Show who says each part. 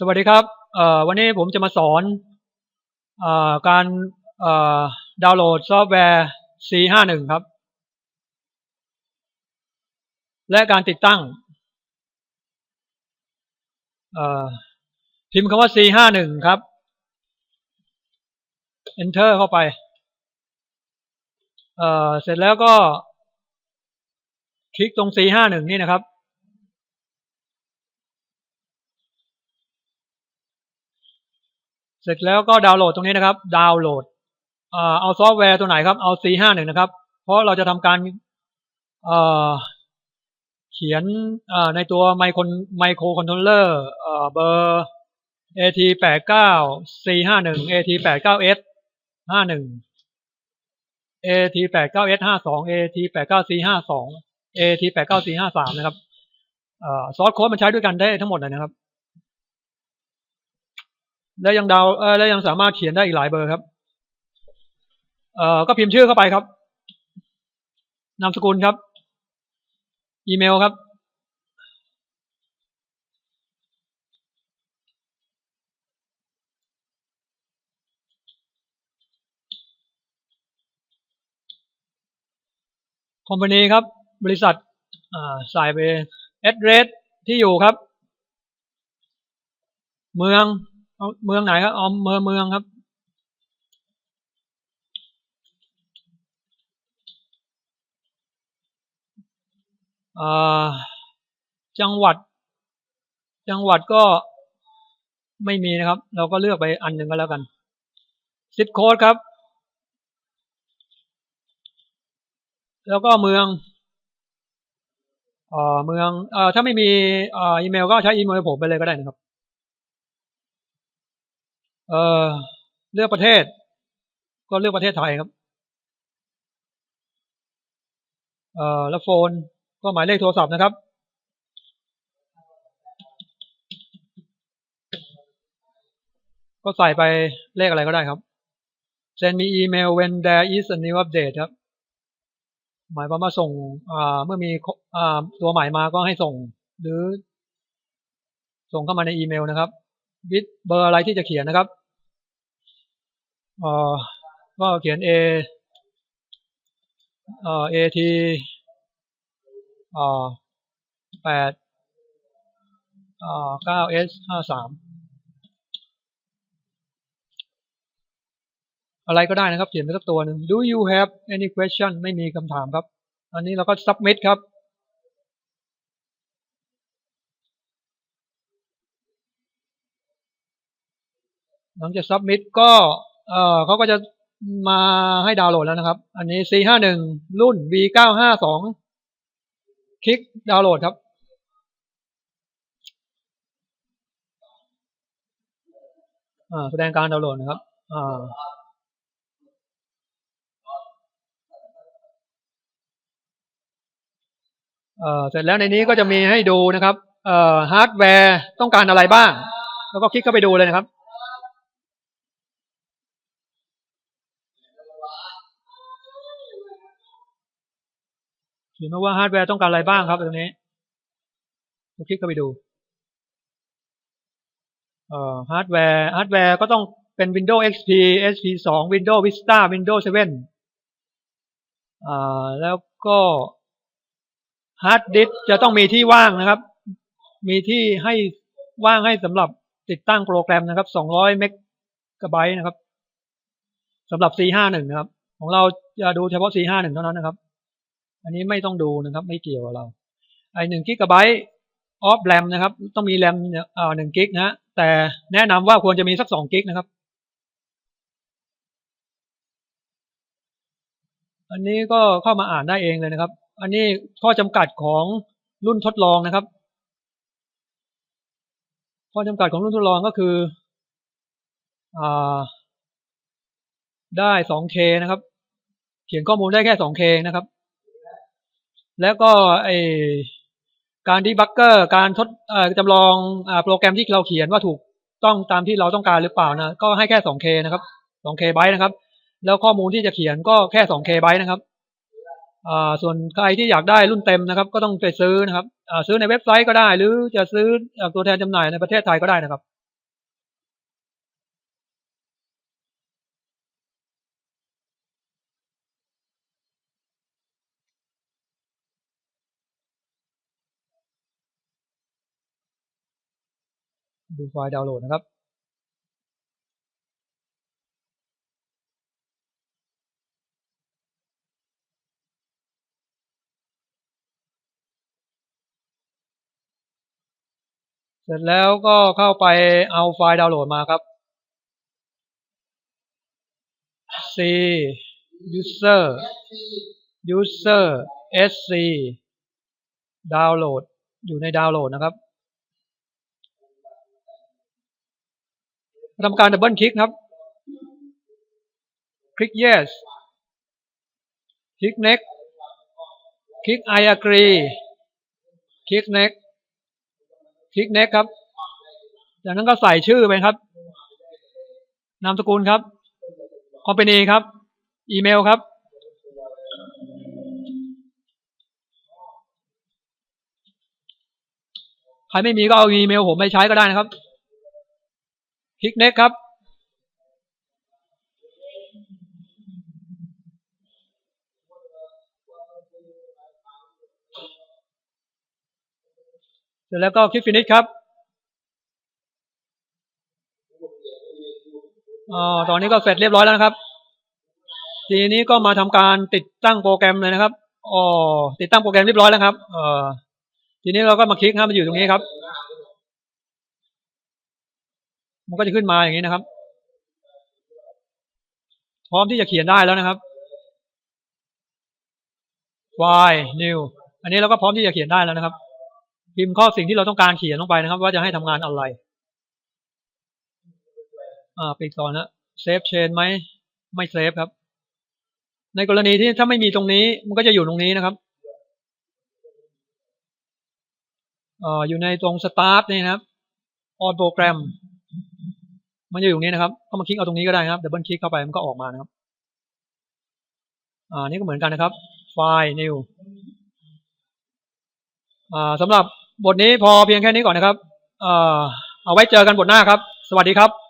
Speaker 1: สวัสดีครับวันนี้ผมจะมาสอนอการดาวน์โหลดซอฟต์แวร์ C51 ครับ และการติดตั้งพิมพ์คำว่า C51 ครับ Enter เข้าไปเเสร็จแล้วก็ คลิกตรง C51 นี่นะครับ เสร็จแล้วก็ดาวน์โหลดตรงนี้นะครับ ดาวน์โหลดเอาซอฟต์แวร์ตัวไหนครับ เอา C51 นะครับ เพราะเราจะทำการเอ่อเขียนในตัวไมโครไมโครคอนโทรลเลอร์เบอร์ AT89 C51 AT89S 51 AT89S 52 AT89C52 AT89C53 นะครับอ่อซอสโค้ดมันใช้ด้วยกันได้ทั้งหมดเลยนะครับ แล้วยังดาวแล้วยังสามารถเขียนได้อีกหลายเบอร์ครับ เอ่อก็พิมพ์ชื่อเข้าไปครับ นามสกุลครับ อีเมลครับ คอมพานีครับ บริษัทอ่าใส่ไป address ที่อยู่ครับ เมือง เมืองไหนครับเอาเมืองเมืองครับ จังหวัด จังหวัดก็ไม่มีนะครับ เราก็เลือกไปอันหนึ่งก็แล้วกันซิปโค้ดครับ แล้วก็เมืองเอ่อเมืองเอ่อถ้าไม่มีเอ่ออีเมลก็ใช้อีเมลผมไปเลยก็ได้นะครับ เอ่อเลือกประเทศ ก็เลือกประเทศไทยครับเอ่อแล้วโฟนก็หมายเลขโทรศัพท์นะครับก็ใส่ไปเลขอะไรก็ได้ครับ send me email when there is a new update ครับ หมายความว่าส่งอ่าเมื่อมีอ่าตัวใหม่มาก็ให้ส่ง หรือ ส่งเข้ามาในอีเมลนะครับ วิดเบอร์อะไรที่จะเขียนนะครับ ก็เขียน A เอ่อ AT เอ่อแปดเอ่อเก้า S ห้าสามอะไรก็ได้นะครับเขียนไปสักตัวหนึ่ง Do you have any question ไม่มีคำถามครับ อันนี้เราก็ submit ครับ หลังจาก submit ก็ เอ่อเขาก็จะมาให้ดาวน์โหลดแล้วนะครับ อันนี้ C51 รุ่น V952 คลิกดาวน์โหลดครับ อ่า แสดงการดาวน์โหลดนะครับ อ่าเสร็จแล้วในนี้ก็จะมีให้ดูนะครับอ่อฮาร์ดแวร์ต้องการอะไรบ้าง แล้วก็คลิกเข้าไปดูเลยนะครับ เขียนมาว่าฮาร์ดแวร์ต้องการอะไรบ้างครับตรงนี้เราคลิกเข้าไปดูเอ่อฮาร์ดแวร์ฮาร์ดแวร์ก็ต้องเป็น Windows XP SP2 Windows Vista Windows 7อ่าแล้วก็ฮาร์ดดิสจะต้องมีที่ว่างนะครับ มีที่ให้ว่างให้สำหรับติดตั้งโปรแกรมนะครับ200เมกะไบต์นะครับสำหรับ C51 นะครับ ของเราจะดูเฉพาะ C51 เท่านั้นนะครับ อันนี้ไม่ต้องดูนะครับ ไม่เกี่ยวกับเราไอหนึ่งกิกะไบต์ออฟแรมนะครับ ต้องมีแรมเอ่อหนึ่งกิกนะแต่แนะนำว่าควรจะมีสักสองกิกนะครับ อันนี้ก็เข้ามาอ่านได้เองเลยนะครับ อันนี้ข้อจำกัดของรุ่นทดลองนะครับ ข้อจำกัดของรุ่นทดลองก็คืออ่าได้ 2K นะครับ เขียนข้อมูลได้แค่ 2K นะครับ แล้วก็ไอการดีบักเกอร์ การทดจำลองอโปรแกรมที่เราเขียนว่าถูกต้องตามที่เราต้องการหรือเปล่านะก็ให้แค่ 2K นะครับ 2K ไบต์นะครับ แล้วข้อมูลที่จะเขียนก็แค่ 2K ไบต์นะครับส่วนใครที่อยากได้รุ่นเต็มนะครับ ก็ต้องไปซื้อนะครับซื้อในเว็บไซต์ก็ได้ หรือจะซื้อจากตัวแทนจำหน่ายในประเทศไทยก็ได้นะครับ ดูไฟล์ดาวน์โหลดนะครับ เสร็จแล้วก็เข้าไปเอาไฟล์ดาวน์โหลดมาครับ C user user sc ดาวน์โหลดอยู่ในดาวน์โหลดนะครับ ทำการดับเบิลคลิกครับ คลิก yes คลิก next คลิก I agree คลิก next คลิก next ครับ จากนั้นก็ใส่ชื่อไปครับ นามสกุลครับ คอมเพานีครับ อีเมลครับ ใครไม่มีก็เอาอีเมลผมไปใช้ก็ได้นะครับ คลิก next ครับ เสร็จแล้วก็คลิก finish ครับอ๋อตอนนี้ก็เสร็จเรียบร้อยแล้วนะครับ ทีนี้ก็มาทำการติดตั้งโปรแกรมเลยนะครับอ๋อติดตั้งโปรแกรมเรียบร้อยแล้วครับเอ่อทีนี้เราก็มาคลิกครับมันอยู่ตรงนี้ครับ มันก็จะขึ้นมาอย่างนี้นะครับ พร้อมที่จะเขียนได้แล้วนะครับไฟล์ new อันนี้เราก็พร้อมที่จะเขียนได้แล้วนะครับ พิมพ์ข้อสิ่งที่เราต้องการเขียนลงไปนะครับ ว่าจะให้ทำงานอะไร อ่าปิดก่อนนะเซฟเชนไหมไม่เซฟครับ ในกรณีที่ถ้าไม่มีตรงนี้ มันก็จะอยู่ตรงนี้นะครับอ่าอยู่ในตรง start นี่นะครับ on program มันจะอยู่ตรงนี้นะครับก็มาคลิกเอาตรงนี้ก็ได้นะครับดับเบิลคลิกเข้าไปมันก็ออกมานะครับ อ่านี่ก็เหมือนกันนะครับ ไฟล์ new อ่าสำหรับบทนี้พอเพียงแค่นี้ก่อนนะครับ อ่าเอาไว้เจอกันบทหน้าครับ สวัสดีครับ